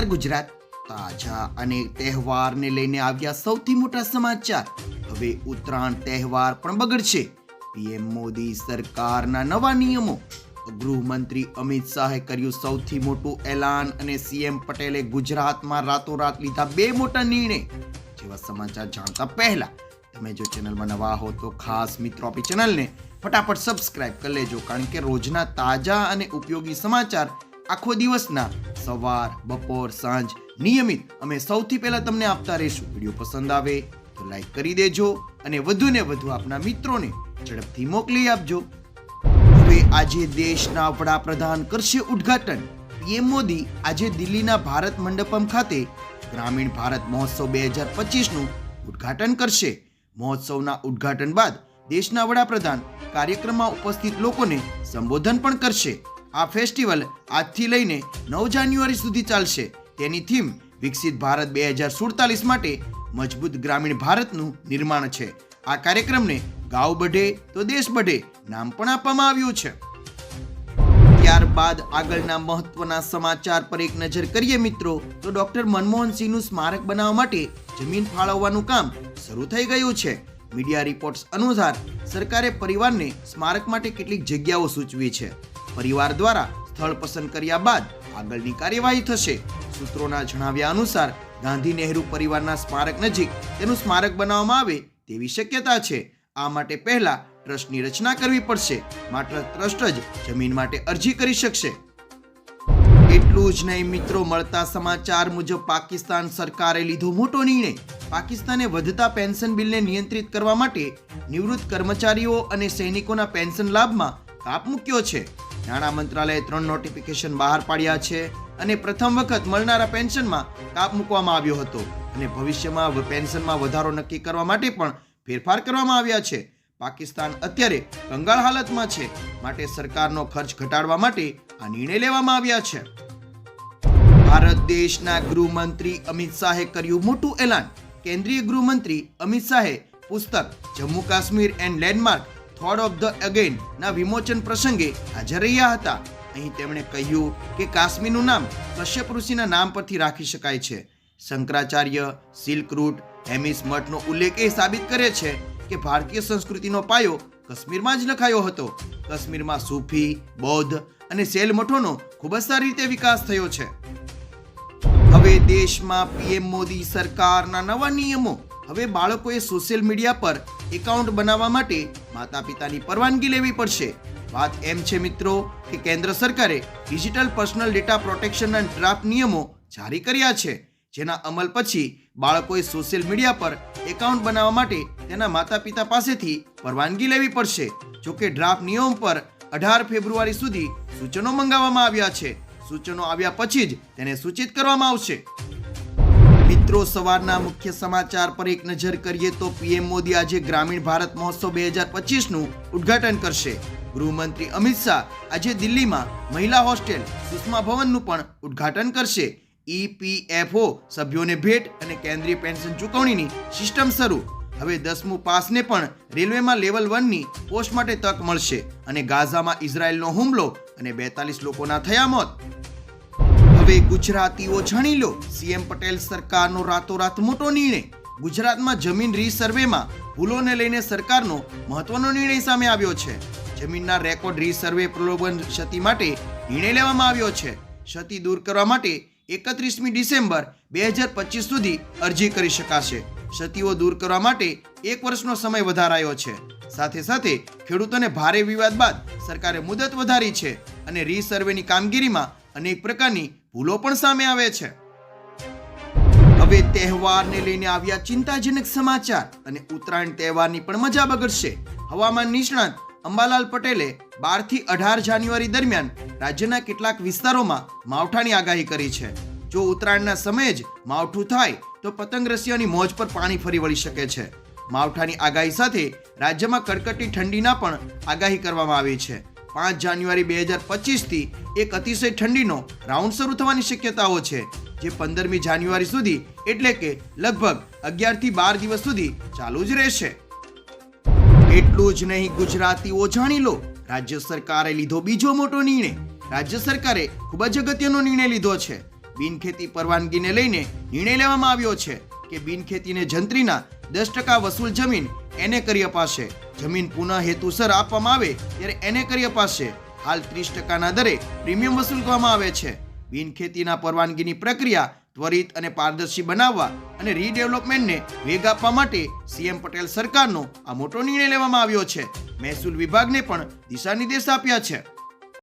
નમસ્કાર ગુજરાત. તાજા અને તહેવારને લઈને આવ્યા સૌથી મોટા સમાચાર. હવે ઉત્તરાયણ તહેવાર પણ બગડશે. પીએમ મોદી સરકારના નવા નિયમો. ગૃહમંત્રી અમિત શાહે કર્યું સૌથી મોટું એલાન અને સીએમ પટેલે ગુજરાતમાં રાતોરાત લીધા બે મોટા નિર્ણય. જેવા સમાચાર જાણતા પહેલા તમે જો ચેનલમાં નવા હો તો ખાસ મિત્રો આપણી ચેનલને ફટાફટ સબસ્ક્રાઇબ કરી લેજો, કારણ કે રોજના તાજા અને ઉપયોગી સમાચાર આખો દિવસના સવાર, બપોર, સાંજ નિયમિત અમે સૌથી પહેલા તમને આપતા રહીશું. વીડિયો પસંદ આવે તો લાઈક કરી દેજો અને વધુ ને વધુ આપના મિત્રોને ઝડપથી મોકલી આપજો. હવે આજે દેશના વડાપ્રધાન કરશે ઉદ્ઘાટન. પીએમ મોદી આજે દિલ્હીના ભારત મંડપમ ખાતે ગ્રામીણ ભારત મહોત્સવ બે હજાર પચીસનું ઉદ્ઘાટન કરશે. મહોત્સવના ઉદ્ઘાટન બાદ દેશના વડાપ્રધાન કાર્યક્રમમાં ઉપસ્થિત લોકોને સંબોધન પણ કરશે. આ ફેસ્ટિવલ આજથી લઈને નવ જાન્યુઆરી સુધી ચાલશે. તેની થીમ વિકસિત ભારત બે હજાર સુડતાલીસ માટે મજબૂત ગ્રામીણ ભારતનું નિર્માણ છે. આ કાર્યક્રમને ગાંવ બઢે તો દેશ બઢે નામ પણ આપવામાં આવ્યું છે. ત્યારબાદ આગળના મહત્વના સમાચાર પર એક નજર કરીએ મિત્રો, તો ડોક્ટર મનમોહન સિંહનું સ્મારક બનાવવા માટે જમીન ફાળવવાનું કામ શરૂ થઈ ગયું છે. મીડિયા રિપોર્ટ્સ અનુસાર સરકારે પરિવારને સ્મારક માટે કેટલીક જગ્યાઓ સૂચવી છે. પરિવાર દ્વારા સ્થળ પસંદ કર્યા બાદ આગળની કાર્યવાહી થશે. સૂત્રોના જણાવ્યા અનુસાર, ગાંધી નહેરુ પરિવારના સ્મારક નજીક તેનું સ્મારક બનાવવામાં આવે તેવી શક્યતા છે. આ માટે પહેલા ટ્રસ્ટની રચના કરવી પડશે. માત્ર ટ્રસ્ટ જ જમીન માટે અરજી કરી શકશે. એટલું જ નહીં મિત્રો, મળતા સમાચાર મુજબ પાકિસ્તાન સરકારે લીધો મોટો નિર્ણય. પાકિસ્તાને વધતા પેન્શન બિલને નિયંત્રિત કરવા માટે નિવૃત્ત કર્મચારીઓ અને સૈનિકોના પેન્શન લાભમાં કાપ મૂક્યો છે. નાણાં મંત્રાલયે ત્રણ નોટિફિકેશન બહાર પાડ્યા છે અને પ્રથમ વખત મળનારા પેન્શનમાં કાપ મૂકવામાં આવ્યો હતો. અને ભવિષ્યમાં પેન્શનમાં વધારો નક્કી કરવા માટે પણ ફેરફાર કરવામાં આવ્યા છે. પાકિસ્તાન અત્યારે કંગાળ હાલતમાં છે. માટે સરકારનો ખર્ચ ઘટાડવા માટે આ નિર્ણય લેવામાં આવ્યા છે. ભારત દેશના ગૃહમંત્રી અમિત શાહે કર્યું મોટું એલાન. કેન્દ્રીય ગૃહમંત્રી અમિત શાહે પુસ્તક Jammu Kashmir and landmark through of the again ના વિમોચન પ્રસંગે હાજર રહ્યા હતા. અહીં તેમણે કહ્યું કે કાશ્મીરનું નામ કશ્યપ ઋષિના નામ પરથી રાખી શકાય છે. શંકરાચાર્ય, સિલ્ક રૂટ, હેમિસ મઠનો ઉલ્લેખ એ સાબિત કરે છે કે ભારતીય સંસ્કૃતિનો પાયો કાશ્મીરમાં જ લખાયો હતો. કાશ્મીરમાં સૂફી, બૌદ્ધ અને સેલ મઠોનો ખૂબ જ સારી રીતે વિકાસ થયો છે. હવે દેશમાં પીએમ મોદી સરકારના નવા નિયમો હવે બાળકોએ સોશિયલ મીડિયા પર એકાઉન્ટ બનાવવા માટે માતા પિતાની પરવાનગી લેવી પડશે. વાત એમ છે મિત્રો કે કેન્દ્ર સરકારે ડિજિટલ પર્સનલ ડેટા પ્રોટેક્શનના ડ્રાફ્ટ નિયમો જારી કર્યા છે, જેના અમલ પછી બાળકોએ સોશિયલ મીડિયા પર એકાઉન્ટ બનાવવા માટે તેના માતા પિતા પાસેથી પરવાનગી લેવી પડશે જોકે ડ્રાફ્ટ નિયમ પર અઢાર ફેબ્રુઆરી સુધી સૂચનો મંગાવવામાં આવ્યા છે. સૂચનો આવ્યા પછી જ તેને સૂચિત કરવામાં આવશે. મિત્રો, સવારના મુખ્ય સમાચાર પર એક નજર કરીએ તો પીએમ મોદી આજે ગ્રામીણ ભારત મહોત્સવ બે હજાર પચીસનું ઉદ્ઘાટન કરશે. ગૃહમંત્રી અમિત શાહ આજે દિલ્હીમાં મહિલા હોસ્ટેલ સુષ્મા ભવનનું પણ ઉદ્ઘાટન કરશે. ઈપીએફઓ સભ્યોને ભેટ અને કેન્દ્રીય પેન્શન ચૂકવણીની સિસ્ટમ શરૂ. હવે દસમું પાસને પણ રેલવેમાં લેવલ વનની પોસ્ટ માટે તક મળશે અને ગાઝામાં ઇઝરાયલનો હુમલો અને બેતાલીસ લોકોના થયા મોત. હવે ગુજરાતીઓ જાણી લો. સીએમ પટેલ સરકારનો રાતોરાત મોટો નિર્ણય. ગુજરાતમાં જમીન રીસર્વેમાં ભૂલોને લઈને સરકારનો મહત્વનો નિર્ણય સામે આવ્યો છે. જમીનના રેકોર્ડ રીસર્વે પ્રલોભન ક્ષતિ માટે નિર્ણય લેવામાં આવ્યો છે. ક્ષતિ દૂર કરવા માટે એકત્રીસમી ડિસેમ્બર બે હજાર પચીસ સુધી અરજી કરી શકાશે. ક્ષતિઓ દૂર કરવા માટે એક વર્ષનો સમય વધારાયો છે. સાથે સાથે ખેડૂતોને ભારે વિવાદ બાદ સરકારે મુદત વધારી છે અને રીસર્વેની કામગીરીમાં અનેક પ્રકારની ભૂલો પણ સામે આવે છે. હવે તહેવારને લઈને આવ્યા ચિંતાજનક સમાચાર અને ઉત્તરાયણ તહેવારની પણ મજા બગડશે. હવામાન નિષ્ણાત અંબાલાલ પટેલે બારથી અઢાર જાન્યુઆરી દરમિયાન રાજ્યના કેટલાક વિસ્તારોમાં માવઠાની આગાહી કરી છે. જો ઉત્તરાયણના સમયે જ માવઠું થાય, તો પતંગ રસિયાની મોજ પર પાણી ફરી વળી શકે છે. માવઠાની આગાહી સાથે રાજ્યમાં કડકડતી ઠંડીના પણ આગાહી કરવામાં આવી છે. પાંચ જાન્યુઆરી બે હજાર પચીસથી એક અતિશય ઠંડીનો રાઉન્ડ શરૂ થવાની શક્યતાઓ છે, જે પંદરમી જાન્યુઆરી સુધી એટલે કે લગભગ અગિયારથી બાર દિવસ સુધી ચાલુ જ રહેશે. એટલું જ નહીં, ગુજરાતીઓ જાણી લો, રાજ્ય સરકારે લીધો બીજો મોટો નિર્ણય. રાજ્ય સરકારે ખૂબ જ અગત્યનો નિર્ણય લીધો છે. બિનખેતી પરવાનગીને લઈને નિર્ણય લેવામાં આવ્યો છે કે બિનખેતીને જંત્રીના દસ ટકા વસૂલ જમીન એને કરી અપાશે. જમીન પુનઃ હેતુસર આપવામાં આવે ત્યારે એને કરી અપાશે. હાલ ત્રીસ ટકાના દરે પ્રીમિયમ વસૂલ કરવામાં આવે છે. બિનખેતીના પરવાનગીની પ્રક્રિયા ત્વરિત અને પારદર્શી બનાવવા અને રીડેવલપમેન્ટને વેગ આપવા માટે સીએમ પટેલ સરકારનો આ મોટો નિર્ણય લેવામાં આવ્યો છે. મહેસૂલ વિભાગને પણ દિશા નિર્દેશ આપ્યા છે.